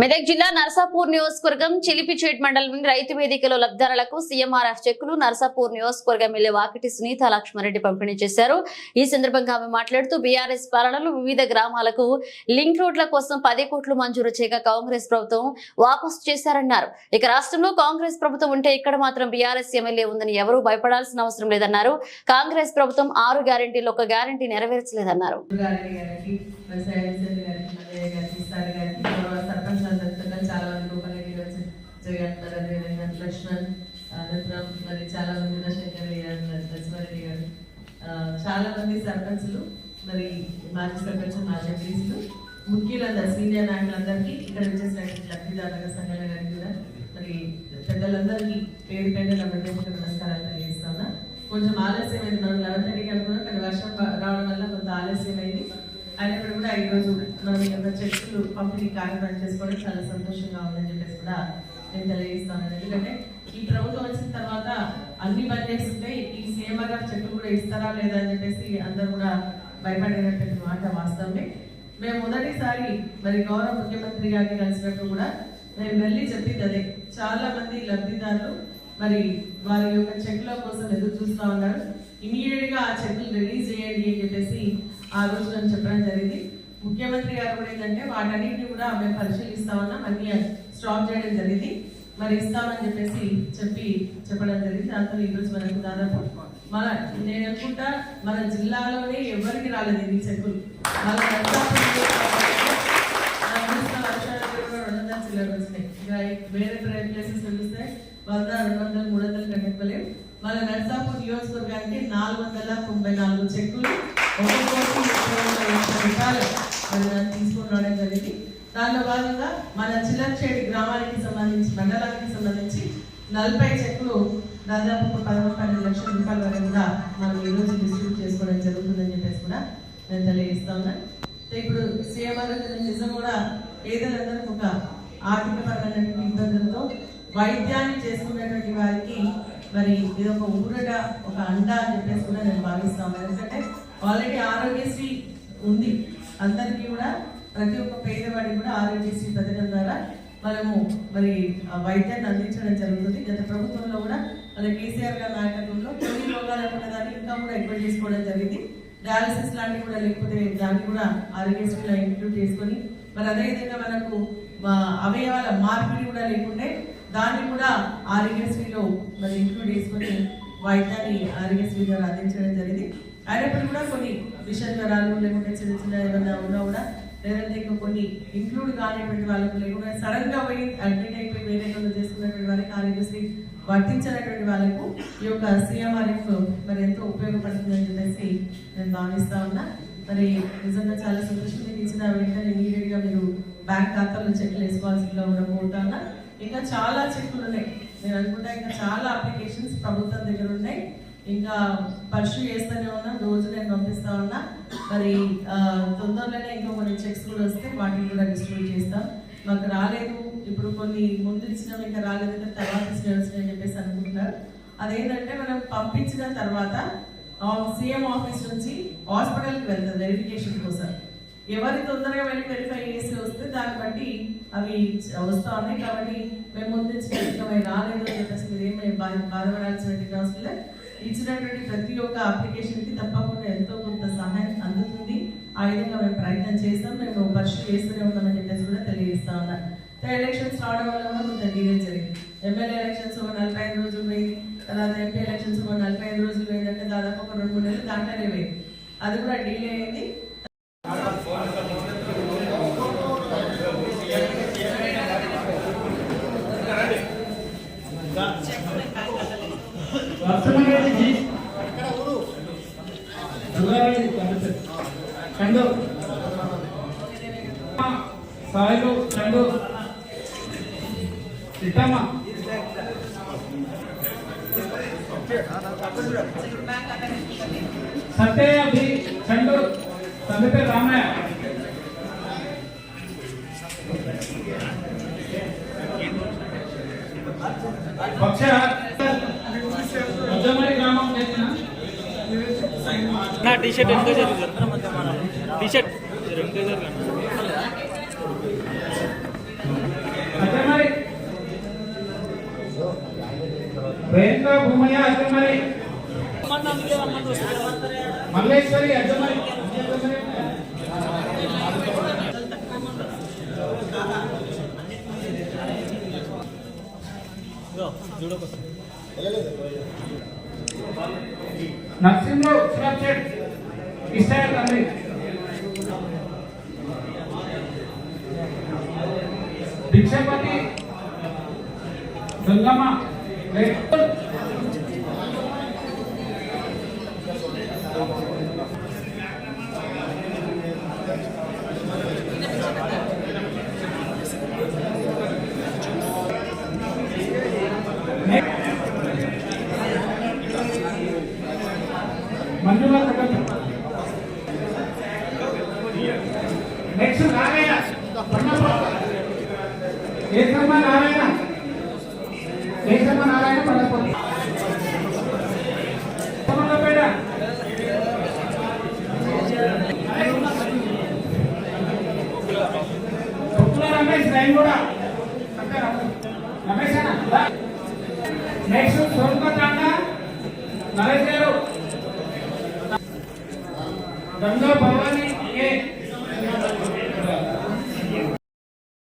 మెదక్ జిల్లా నర్సాపూర్ నియోజకవర్గం చిలిపిచేట్ మండలం రైతు వేదికలో లబ్ధారులకు సీఎంఆర్ఎఫ్ చెక్కులు నర్సాపూర్ నియోజకవర్గం ఎమ్మెల్యే వాకిటి సునీత లక్ష్మారెడ్డి పంపిణీ చేశారు. ఈ సందర్భంగా ఆమె మాట్లాడుతూ బీఆర్ఎస్ పాలనలో వివిధ గ్రామాలకు లింక్ రోడ్ల కోసం పది కోట్లు మంజూరు చేయగా కాంగ్రెస్ ప్రభుత్వం వాపసు చేశారన్నారు. ఇక రాష్ట్రంలో కాంగ్రెస్ ప్రభుత్వం ఉంటే ఇక్కడ మాత్రం బీఆర్ఎస్ ఎమ్మెల్యే ఉందని ఎవరూ భయపడాల్సిన అవసరం లేదన్నారు. కాంగ్రెస్ ప్రభుత్వం ఆరు గ్యారెంటీలు ఒక గ్యారెంటీ నెరవేర్చలేదన్నారు. అనంతరం మరి చాలా మంది శంకర్ గారు లక్ష్మారెడ్డి గారు. చాలా మంది సర్పంచ్లు మరి మాజీ సర్పంచ్ మాజీ ఎంపీస్లు ముఖ్యులందరూ సీనియర్ నాయకులందరికీ ఇక్కడ వచ్చేసినటువంటి లబ్ధిదారుల సంఘాల గారికి కూడా మరి పెద్దలందరికీ పేరు పేరు నమ్మకం నమస్కారాలు తెలియజేస్తున్నా. కొంచెం ఆలస్యమైంది మనం లెవెన్ థర్టీకి అనుకున్నాం కానీ వర్షం రావడం వల్ల కొంత ఆలస్యమైంది. అయినప్పుడు కూడా ఈరోజు మనం ఈ యొక్క చెక్కులు పంపిణీ కార్యక్రమం చేసుకోవడం చాలా సంతోషంగా ఉందని చెప్పేసి కూడా నేను తెలియజేస్తాను ఎందుకంటే ఈ ప్రభుత్వం వచ్చిన తర్వాత అన్ని బడ్జెట్స్ ఉంటాయి. ఈ సీఎం గారు చెక్కులు కూడా ఇస్తారా లేదా అని చెప్పేసి అందరు కూడా భయపడేటటువంటి మాట వాస్తవమే. మేము మొదటిసారి మరి గౌరవ ముఖ్యమంత్రి గారిని కలిసినప్పుడు కూడా మేము వెళ్ళి చెప్పింది అదే. చాలా మంది లబ్ధిదారులు మరి వారి యొక్క చెక్ల కోసం ఎదురు చూస్తా ఉన్నారు. ఇమీడియట్గా ఆ చెక్కులు రిలీజ్ చేయండి అని చెప్పేసి ఆ రోజు నేను చెప్పడం జరిగింది. ముఖ్యమంత్రి గారు కూడా ఏంటంటే వాటన్నిటిని కూడా మేము పరిశీలిస్తా ఉన్నాం. అన్ని స్టాప్ చేయడం జరిగింది. మరి ఇస్తామని చెప్పేసి చెప్పి చెప్పడం జరిగింది. దాంతో ఈరోజు మనకు దాదాపు మన నేను అనుకుంటా మన జిల్లాలోనే ఎవరికి రాలేదు ఈ చెక్కులు. మన వేరే ప్లేసెస్ తెలిస్తే వంద రెండు వందలు మూడు వందలు కట్టలేము మన నర్సాపూర్ నియోజకవర్గానికి నాలుగు వందల తొంభై నాలుగు చెక్కులు. ఒక కోటి రూపాయలు. రావడం దానిలో భాగంగా మన చిల్లర్చేడి గ్రామానికి సంబంధించి మండలానికి సంబంధించి నలభై చెక్కులు దాదాపు ఒక పదమూడు పన్నెండు లక్షల రూపాయల వరకు కూడా మనం ఈరోజు రోజు డిస్ట్రిబ్యూట్ చేసుకోవడం జరుగుతుందని చెప్పేసి కూడా నేను తెలియజేస్తా ఉన్నాను ఇప్పుడు సీఎం నిజం కూడా పేదలందరికీ ఒక ఆర్థిక పరమైనటువంటి ఇబ్బందులతో వైద్యాన్ని చేసుకున్నటువంటి వారికి మరి ఇది ఒక ఊరట ఒక అండ అని చెప్పేసి కూడా నేను భావిస్తాను ఎందుకంటే ఆల్రెడీ ఆరోగ్యశ్రీ ఉంది. అందరికీ కూడా ప్రతి ఒక్క పేదవాడిని కూడా ఆరోగ్యశ్రీ పథకం ద్వారా మనము మరి ఆ వైద్యాన్ని అందించడం జరుగుతుంది. గత ప్రభుత్వంలో కూడా మన కేసీఆర్ గారి నాయకత్వంలో కొన్ని రోగాలు ఉన్నదాన్ని ఇంకా కూడా ఎక్కువ చేసుకోవడం జరిగింది. డయాలసిస్ లాంటివి కూడా లేకపోతే దాన్ని కూడా ఆరోగ్యశ్రీలో ఇంక్లూడ్ చేసుకొని మరి అదేవిధంగా మనకు అవయవాల మార్పిడి కూడా లేకుంటే దాన్ని కూడా ఆరోగ్యశ్రీలో మరి ఇంక్లూడ్ చేసుకొని వైద్యాన్ని ఆరోగ్యశ్రీ ద్వారా అందించడం జరిగింది. అయినప్పుడు కూడా కొన్ని విష జ్వరాలు లేకుంటే చిన్న చిన్న ఏమైనా ఉన్నా కూడా లేదంటే ఇంకా కొన్ని ఇంక్లూడ్ కానిటువంటి వాళ్ళకు లేకుండా సడన్గా పోయి అడ్మిట్ అయిపోయి వేరే వాళ్ళు చేసుకున్నటువంటి వాళ్ళకి ఆరోగ్యశ్రీ వర్తించినటువంటి వాళ్ళకు ఈ యొక్క సిఎంఆర్ఎఫ్ మరి ఎంతో ఉపయోగపడుతుందని చెప్పేసి నేను భావిస్తా ఉన్నా. మరి నిజంగా చాలా సంతోషం మీకు ఇచ్చిన వెంటనే ఇమీడియట్గా మీరు బ్యాంక్ ఖాతాలో చెక్లు వేసుకోవాల్సిందిగా కూడా ఉన్నా. ఇంకా చాలా చెక్కులు ఉన్నాయి. నేను అనుకుంటా ఇంకా చాలా అప్లికేషన్స్ ప్రభుత్వం దగ్గర ఉన్నాయి. ఇంకా పర్సు చేస్తూనే ఉన్నా రోజు నేను పంపిస్తా ఉన్నా. మరి తొందరలోనే ఇంకా కొన్ని చెక్స్ కూడా వస్తే వాటిని కూడా డిస్ట్రిబ్యూట్ చేస్తాం. మాకు రాలేదు. ఇప్పుడు కొన్ని ముందు ఇచ్చినాం ఇంకా రాలేదు తర్వాత ఇచ్చినవి అని చెప్పేసి అనుకుంటున్నారు అదేంటంటే మనం పంపించిన తర్వాత సీఎం ఆఫీస్ నుంచి హాస్పిటల్కి వెళ్తాం వెరిఫికేషన్ కోసం. ఎవరి తొందరగా వెళ్ళి వెరిఫై చేసి వస్తే దాన్ని బట్టి అవి వస్తూ ఉన్నాయి కాబట్టి మేము ముందు ఇచ్చిన రాలేదు అని చెప్పేసి మీరు ఏమి బాధ- బాధపడాల్సినటువంటి అవసరం లేదు ఇచ్చినటువంటి ప్రతి ఒక్క అప్లికేషన్కి తప్పకుండా ఎంతో కొంత సహాయం అందుతుంది. ఆ విధంగా మేము ప్రయత్నం చేస్తాం. మేము పరిశీలి చేస్తూనే ఉన్నామని చెప్పేసి కూడా తెలియజేస్తా ఉన్నాను ఎలక్షన్స్ రావడం వల్ల కూడా కొంత డిలే జరిగింది. ఎమ్మెల్యే ఎలక్షన్స్ ఒక నలభై ఐదు రోజులు పోయింది తర్వాత ఎంపీ ఎలక్షన్స్ ఒక నలభై ఐదు రోజులు పోయిందంటే దాదాపు ఒక రెండు మూడు నెలలు దాంట్లోనే పోయింది. అది కూడా డిలే అయింది. రెండు సాయిలు రెండు ఇట్టమ్మ సత్యయ్య బి చందు తండ్రి రామయ్య నా టీషర్ట్ ఎంత జరుగుతుంది టీ షర్ట్ ఎంత జరుగుతుంది మల్లేశ్వరి అడ్డమని అజ్జమరి నర్సింహు సురక్షిత్ ఇస్రాయల్ తండ్రి? భిక్షపతి గంగమ్మ నెక్స్ట్ నారాయణ. ఏకమ్మ నారాయణ. ఏకమ్మ నారాయణ పడకపోతే రమేష్ కూడా. రమేష్ నరేష్ గారు. గంగా భవానీ